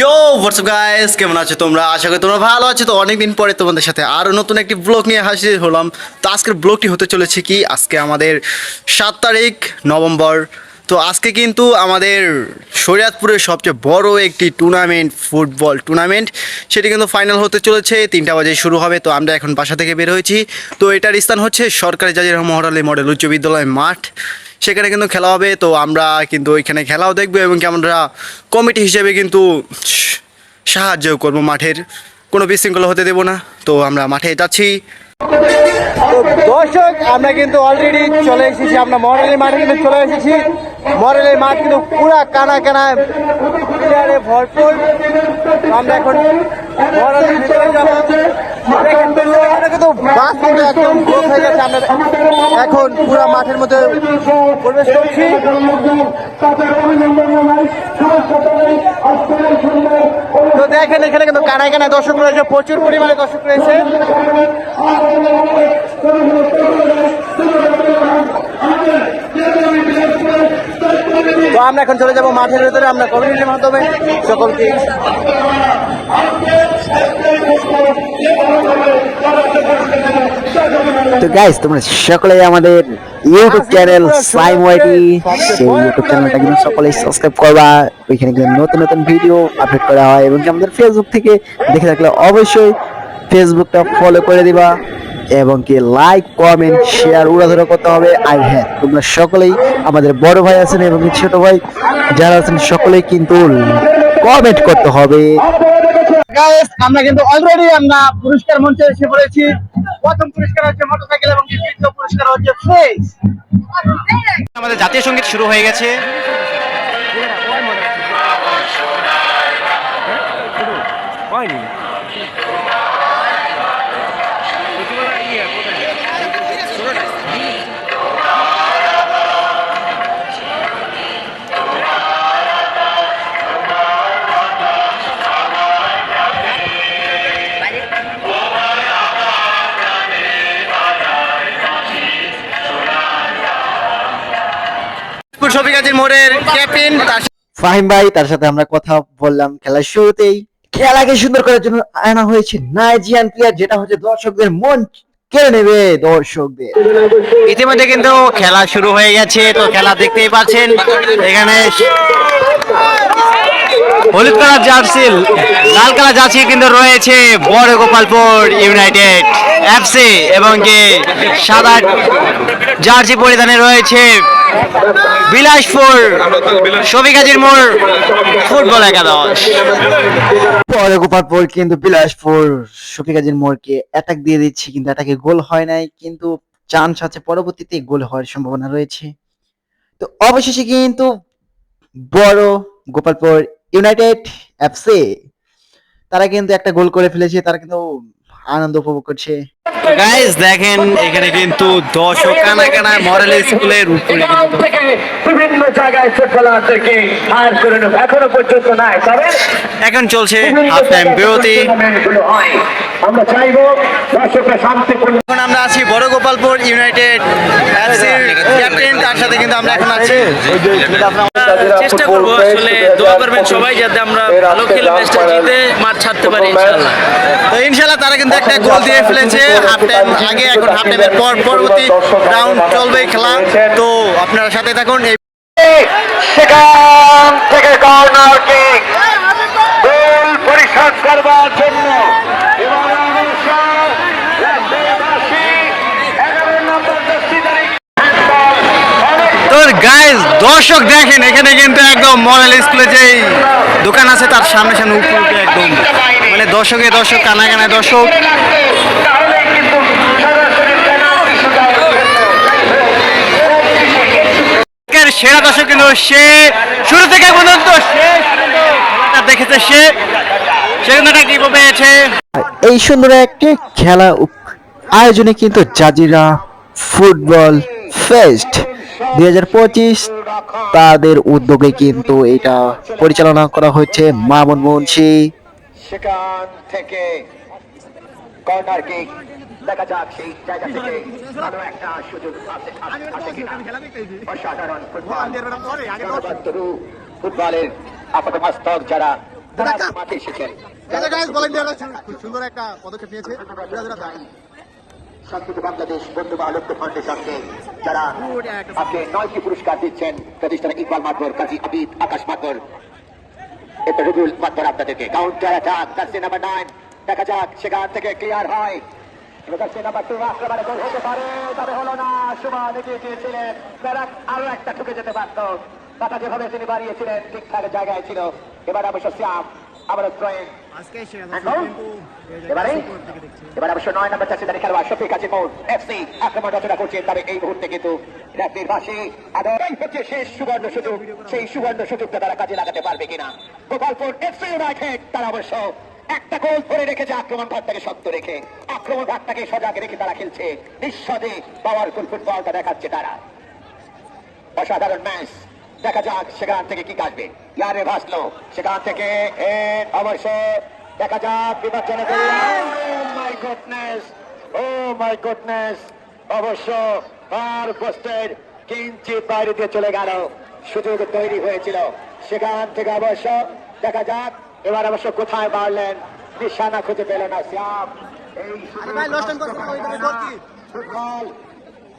ইয়ো WhatsApp guys কেমন আছো তোমরা? আশা করি তোমরা ভালো আছো। তো অনেকদিন পরে তোমাদের সাথে আরও নতুন একটি ব্লগ নিয়ে হাজির হলাম। তো আজকের ব্লগটি হতে চলেছে কি? আজকে আমাদের সাত তারিখ, নভেম্বর। তো আজকে কিন্তু আমাদের শরীয়তপুরের সবচেয়ে বড় একটি টুর্নামেন্ট ফুটবল টুর্নামেন্ট সেটি কিন্তু ফাইনাল হতে চলেছে। তিনটা বাজে শুরু হবে। তো আমরা এখন বাসা থেকে বের হয়েছি। তো এটার স্থান হচ্ছে সরকারি জাজির মহরালি মডেল উচ্চ বিদ্যালয় মাঠ। সেখানে কিন্তু খেলা হবে, তো আমরা কিন্তু ওইখানে খেলাও দেখব এবং আমরা কমিটি হিসেবে কিন্তু সাহায্য করব মাঠের। কোনো বিশৃঙ্খলা হতে দেবো না, তো আমরা মাঠে যাচ্ছি। দর্শক, আমরা কিন্তু অলরেডি চলে এসেছি, আমরা মরেলের মাঠে কিন্তু চলে এসেছি। মরেলের মাঠ কিন্তু পুরা কানা কানা ভরপুর। আমরা এখন এখন পুরো মাঠের মধ্যে প্রবেশ করছি তো দেখেন এখানে কিন্তু কানায় কানায় দর্শক রয়েছে, প্রচুর পরিমাণে দর্শক রয়েছে। তো আমরা এখন চলে যাব মাঠের ভেতরে, আমরা কমিউনিটির মাধ্যমে সকলকে। তো গাইস তোমরা সকলে আমাদের ইউটিউব চ্যানেল সাইম ওয়াইটি সেই ইউটিউব চ্যানেলটা কিন্তু সকলেই সাবস্ক্রাইব করবা। ওইখানে কিন্তু নতুন নতুন ভিডিও আপলোড করা হয় এবং আমাদের ফেসবুক থেকে দেখে থাকলে অবশ্যই ফেসবুকটা ফলো করে দিবা। এবং কি লাইক কমেন্ট শেয়ার উড়াধরা করতে হবে আর হ্যাঁ তোমরা সকলেই আমাদের বড় ভাই আছেন এবং ছোট ভাই যারা আছেন সকলেই কিন্তু কমেন্ট করতে হবে গাইস আমরা কিন্তু অলরেডি আমরা পুরস্কার মঞ্চে এসে পড়েছি প্রথম পুরস্কার হচ্ছে মোটরসাইকেল এবং দ্বিতীয় পুরস্কার হচ্ছে ফ্রিজ আমাদের জাতীয় সংগীত শুরু হয়ে গেছে মোড়ের ক্যাপ্টেন। তার ফাহিম ভাই তার সাথে আমরা কথা বললাম খেলার শুরুতেই। খেলাকে সুন্দর করার জন্য আনা হয়েছে নাইজিয়ান প্লেয়ার যেটা হচ্ছে দর্শকদের মন কেড়ে নেবে দর্শকদের। ইতিমধ্যে কিন্তু খেলা শুরু হয়ে গেছে তো খেলা দেখতেই পাচ্ছেন। এখানে হলুদ কালার জার্সি লাল কালার জার্সি কিন্তু রয়েছে বড় গোপালপুর ইউনাইটেড এফসি এবং কি সাদা জার্সি পরিধানে রয়েছে বিলাসপুর শফিকাজির মোড়, ফুটবল একাদশ। পরে গোপালপুর কিন্তু বিলাসপুর শফিকাজির মোড়কে অ্যাটাক দিয়ে দিচ্ছে, কিন্তু অ্যাটাকে গোল হয় নাই, কিন্তু চান্স আছে পরবর্তীতে গোল হওয়ার সম্ভাবনা রয়েছে। তো অবশেষে কিন্তু বড় গোপালপুর ইউনাইটেড এফসি তারা কিন্তু একটা গোল করে ফেলেছে, তারা কিন্তু আনন্দ উপভোগ করছে। গাইস দেখেন এখানে কিন্তু দর্শক কানা স্কুলের উপরে বিভিন্ন জায়গায় ফুটবলারদেরকে হায়ার করে নেব। এখনও পর্যন্ত নাই তবে এখন চলছে হাফ টাইম বিরতি। আমরা চাইব দর্শকরা শান্তিপূর্ণ এখন আমরা আছি বড় গোপালপুর ইউনাইটেড তার সাথে কিন্তু আমরা এখন আছি। চেষ্টা করব আসলে দোয়া করবেন সবাই যাতে আমরা ভালো খেলে ম্যাচটা জিতে মাঠ ছাড়তে পারি ইনশাআল্লাহ। তো ইনশাল্লাহ তারা কিন্তু একটা গোল দিয়ে ফেলেছে। হাফ টাইম আগে এখন হাফ টাইমের পর পরবর্তী রাউন্ড চলবে খেলা। তো আপনারা সাথে থাকুন। এই সেখান থেকে কর্নার কিক। গোল পরিশোধ করবার জন্য এবার অবশ্য দেবাসী এগারো নম্বর দশটি তারিখ তো গাইস দর্শক দেখেন, এখানে কিন্তু একদম মডেল স্কুলে যে দোকান আছে তার সামনে সামনে উপরে একদম। মানে দর্শকে দর্শক কানা কানায় দর্শক। সেরা দর্শক কিন্তু সে শুরু থেকে পর্যন্ত দেখেছে সে। সে কিন্তু একটা কি পেয়েছে। এই সুন্দর একটি খেলা আয়োজনে কিন্তু জাজিরা ফুটবল ফেস্ট দুই হাজার পঁচিশ তাদের উদ্যোগে কিন্তু এটা পরিচালনা করা হচ্ছে মামুন মুন্সি। সেখান থেকে কর্নার কিক দেখা যাক সেই জায়গা থেকে ভালো একটা সুযোগ আসে আসে- আসে কিনা। অসাধারণ ফুটবল। জনবন্ধু ফুটবলের আপাতমস্তক যারা মাঠে এসেছেন। সুন্দর একটা পদক্ষেপ নিয়েছে। সংস্কৃত বাংলাদেশ বন্ধু বালক্য ফাউন্ডেশনকে যারা আজকে নয়টি পুরস্কার দিচ্ছেন প্রতিষ্ঠানে ইকবাল মাতবর কাজী আবিদ আকাশ মাতবর এটা রুবুল মাতবর আপনাদেরকে কাউন্টার অ্যাটাক কাছে নাম্বার নাইন দেখা যাক সেখান থেকে ক্লিয়ার হয়। কাছে নাম্বার টু আক্রমণে গোল হতে পারে তবে হলো না সুমান এগিয়ে গিয়েছিলেন ব্যারাক আরও একটা ঠুকে যেতে পারত। কথা যেভাবে তিনি বাড়িয়েছিলেন ঠিকঠাক জায়গায় ছিল। এবার অবশ্য শ্যাম। আবারও থ্রোয়িং এবারে এবার অবশ্য নয় নম্বর চাষিদারি খেলোয়াড় শফিক আছে কোন? এফসি আক্রমণ রচনা করছেন তবে এই মুহূর্তে কিন্তু র্যাফির পাশে আদর হচ্ছে শেষ সুবর্ণ সুযোগ। সেই সুবর্ণ সুযোগটা তারা কাজে লাগাতে পারবে কিনা। গোপালপুর এফসি ইউনাইটেড তারা অবশ্য একটা গোল ধরে রেখেছে আক্রমণ ভাগটাকে শক্ত রেখে। আক্রমণ ভাগটাকে সজাগ রেখে তারা খেলছে। নিঃস্বাদে পাওয়ারফুল ফুটবলটা দেখাচ্ছে তারা। অসাধারণ ম্যাচ দেখা যাক সেখান থেকে কি কাটবে। ইয়ারে ভাসলো। সেখান থেকে অবশ্য দেখা যাক my goodness oh my goodness অবশ্য আর পোস্টের কিঞ্চিত বাইরে দিয়ে চলে গেল। সুযোগ তৈরি হয়েছিল। সেখান থেকে অবশ্য দেখা যাক। এবার অবশ্য কোথায় মারলেন নিশানা খুঁজে পেল না শ্যাম। এই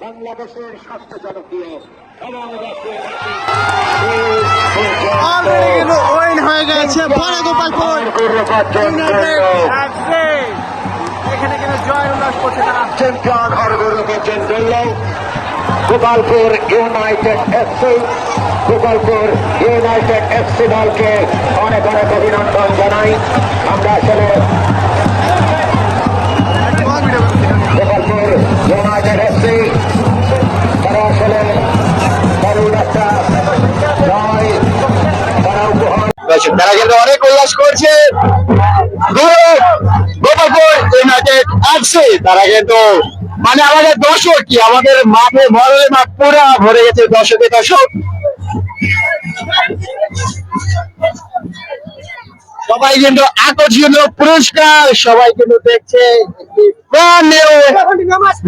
বাংলাদেশের সবচেয়ে জনপ্রিয় এবং ওয়েন হয়ে গেছে বড় গোপালপুর। এখানে কিন্তু জয় উল্লাস করছে তারা। চ্যাম্পিয়ন অর্গরূপের জন্য Gopalpur united FC Gopalpur united FC দলকে অনেক অনেক অভিনন্দন জানাই। আমরা আসলে গোপালপুর উপহার তারা কিন্তু অনেক উল্লাস করছে। গোপালপুর ইউনাইটেড এফসি তারা কিন্তু মানে আমাদের দর্শক কি, আমাদের মাঠে ভরে মাঠ পুরা ভরে গেছে দর্শকে, দর্শক। সবাই কিন্তু আকর্ষণীয় পুরস্কার, সবাই কিন্তু দেখছে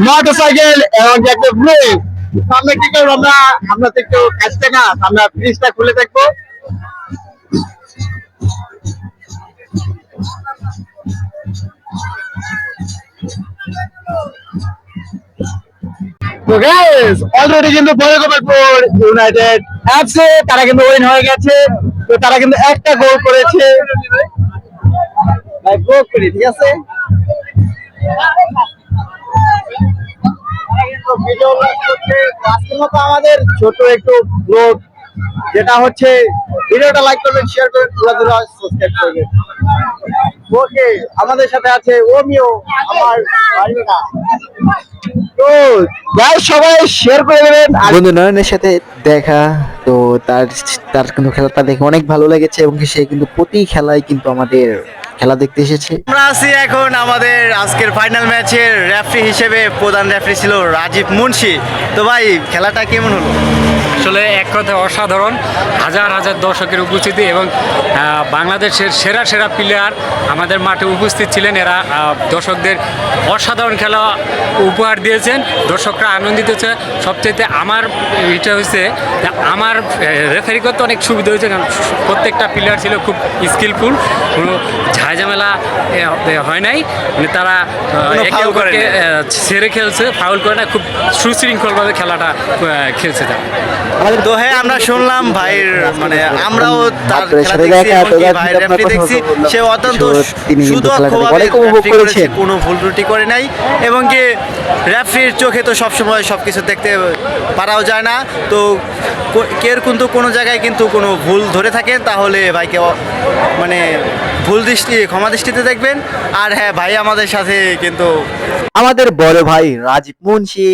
মোটর সাইকেল এবং একটা সামনে কি করব আমরা? আমরা তো একটু কাছ থেকে আমরা ফ্রিজটা খুলে দেখব। তো গাইস অলরেডি কিন্তু গোপালপুর ইউনাইটেড এফসি তারা কিন্তু উইন হয়ে গেছে, তো তারা কিন্তু একটা গোল করেছে। ভাই গোল করি, ঠিক আছে? আমাদের ছোট একটু ব্লগ যেটা হচ্ছে ভিডিওটা লাইক করবেন শেয়ার করবেন পুরো সাবস্ক্রাইব করবেন। ওকে আমাদের সাথে আছে ওমিও আমার ভাইরা তো গাইস সবাই শেয়ার করে দেবেন। বন্ধু নয়নের সাথে দেখা তো তার তার কিন্তু খেলাটা দেখে অনেক ভালো লেগেছে এবং সে কিন্তু প্রতি খেলায় কিন্তু আমাদের খেলা দেখতে এসেছে। আমরা আছি এখন আমাদের আজকের ফাইনাল ম্যাচের রেফারি হিসেবে প্রধান রেফারি ছিল রাজীব মুন্সি। তো ভাই খেলাটা কেমন হলো? আসলে এক কথায় অসাধারণ হাজার হাজার দর্শকের উপস্থিতি এবং বাংলাদেশের সেরা সেরা প্লেয়ার আমাদের মাঠে উপস্থিত ছিলেন। এরা দর্শকদের অসাধারণ খেলা উপহার দিয়েছেন। দর্শকরা আনন্দিত হচ্ছে। সবচেয়ে আমার এটা হচ্ছে যে আমার রেফারি করতে অনেক সুবিধা হয়েছে কারণ প্রত্যেকটা প্লেয়ার ছিল খুব স্কিলফুল কোনো ঝাঁঝামেলা হয় নাই। মানে তারা একে অপরকে। ছেড়ে খেলছে ফাউল করে না খুব সুশৃঙ্খলভাবে খেলাটা খেলছে তারা। তো হ্যাঁ আমরা শুনলাম ভাইয়ের মানে আমরাও তার খেলা দেখছি ভাইয়ের আপনার দেখছি। সে অত্যন্ত সুদক্ষভাবে করেছে, কোনো ভুল ত্রুটি করে নাই। এবং কি রেফারির চোখে তো সবসময় সব কিছু দেখতে পারাও যায় না। তো কের কিন্তু কোনো জায়গায় কিন্তু কোনো ভুল ধরে থাকেন তাহলে ভাইকে মানে ভুল দৃষ্টি ক্ষমা দৃষ্টিতে দেখবেন। আর হ্যাঁ ভাই আমাদের সাথে কিন্তু আমাদের বড় ভাই রাজীব মুন্সি।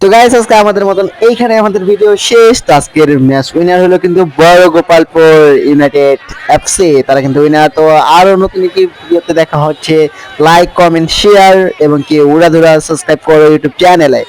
তো গাইস আজকে আমাদের মতন এইখানে আমাদের ভিডিও শেষ। তো আজকের ম্যাচ উইনার হলো কিন্তু বড় গোপালপুর ইউনাইটেড এফসি তারা কিন্তু উইনার তো আরও নতুন কি ভিডিওতে দেখা হচ্ছে। লাইক কমেন্ট শেয়ার এবং কি উড়াধুরা সাবস্ক্রাইব করো ইউটিউব চ্যানেলে